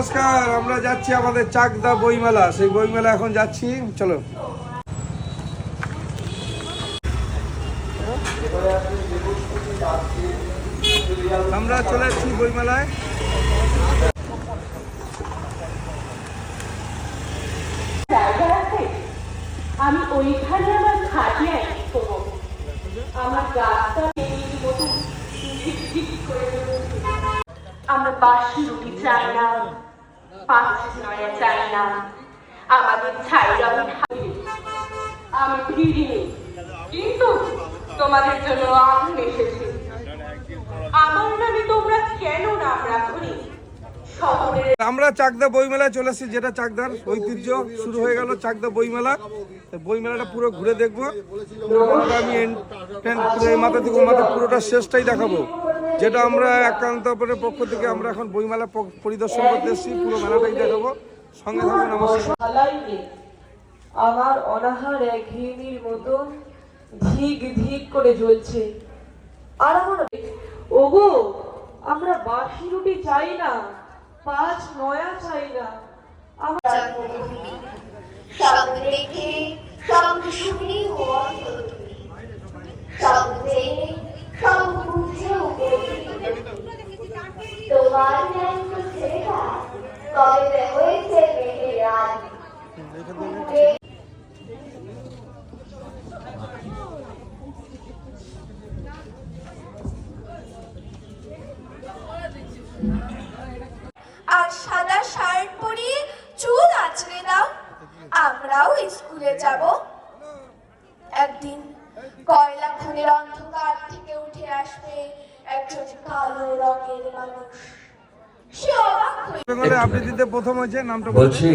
নমস্কার, আমরা যাচ্ছি আমাদের চাকদা বইমেলা। সেই বইমেলা এখন যাচ্ছি, চলো। আমরা চলে যাচ্ছি বইমেলায়। আমি ওইখানে আমার খাটিয়ে আমার গাছটা। আমরা বাসি রুটি চাই না। এসেছে আমার চাকদা বইমেলায় চলে এসেছি, যেটা চাকদার ঐতিহ্য শুরু হয়ে গেল চাকদা বইমেলা। বইমেলাটা পুরো ঘুরে দেখব। আমি মাথা থেকে মাথা পুরোটা শেষটাই দেখাবো। যেটা আমরা একান্তপরের পক্ষ থেকে আমরা এখন বইমেলা পরিদর্শন করতে এসেছি। পুরো মেলাটাই দেখাবো। সঙ্গে থাকুন আমার অনাহার একঘেয়েমির মতন ধিক ধিক করে জ্বলছে। আর আমার ওগো আমরা বাসি রুটি চাই না পাঁচ নয়া চাই না। আমরা সব দেখে সব শুনে আর সাদা শার্ট পরিয়ে চুল আঁচড়ে দাও। আমরাও স্কুলে যাব। একদিন কয়লা খুনের অন্ধকার থেকে উঠে আসবে একজন কালো রঙের মানুষ। আবৃত্তিতে প্রথম হয়েছে নামটা বলছি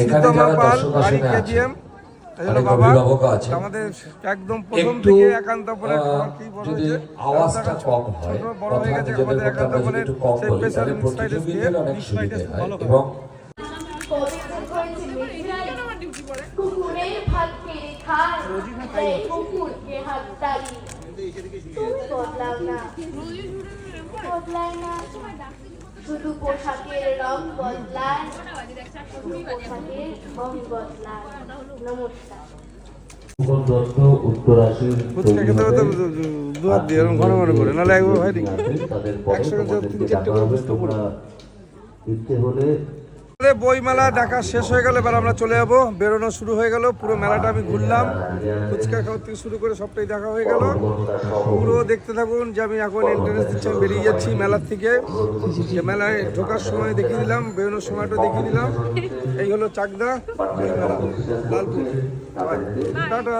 এখানে যারা দর্শক আসনে আছে কেজিএম এই হলো বাবা আছে। আমাদের একদম প্রথম থেকে কি বড় যদি আওয়াজটা কম হয় যদি সেই প্রেসার অনেক সুবিধে এবং কুকুরের ভাত পেরে কুকুরকে হাত তালি। তুমি বদলাও না বদলায় না। শুধু পোশাকের রং বদলায় শুধু পোশাকের রং বদলায়। নমস্কার। দত্ত দিয়ে এরকম ঘন ঘন করে নাহলে একবার ভাই একসঙ্গে তিন চারটে বুঝতে হলে বইমেলা দেখা শেষ হয়ে গেল, এবার আমরা চলে যাব। বেরোনো শুরু হয়ে গেল, পুরো মেলাটা আমি ঘুরলাম। ফুচকা খাওয়ার থেকে শুরু করে সবটাই দেখা হয়ে গেল। পুরো দেখতে থাকুন যে আমি এখন এন্ট্রেন্স দিচ্ছি, আমি বেরিয়ে যাচ্ছি মেলার থেকে। যে মেলায় ঢোকার সময় দেখিয়ে দিলাম, বেরোনোর সময়টা দেখিয়ে দিলাম। এই হলো চাকদা লালপুর। টাটা।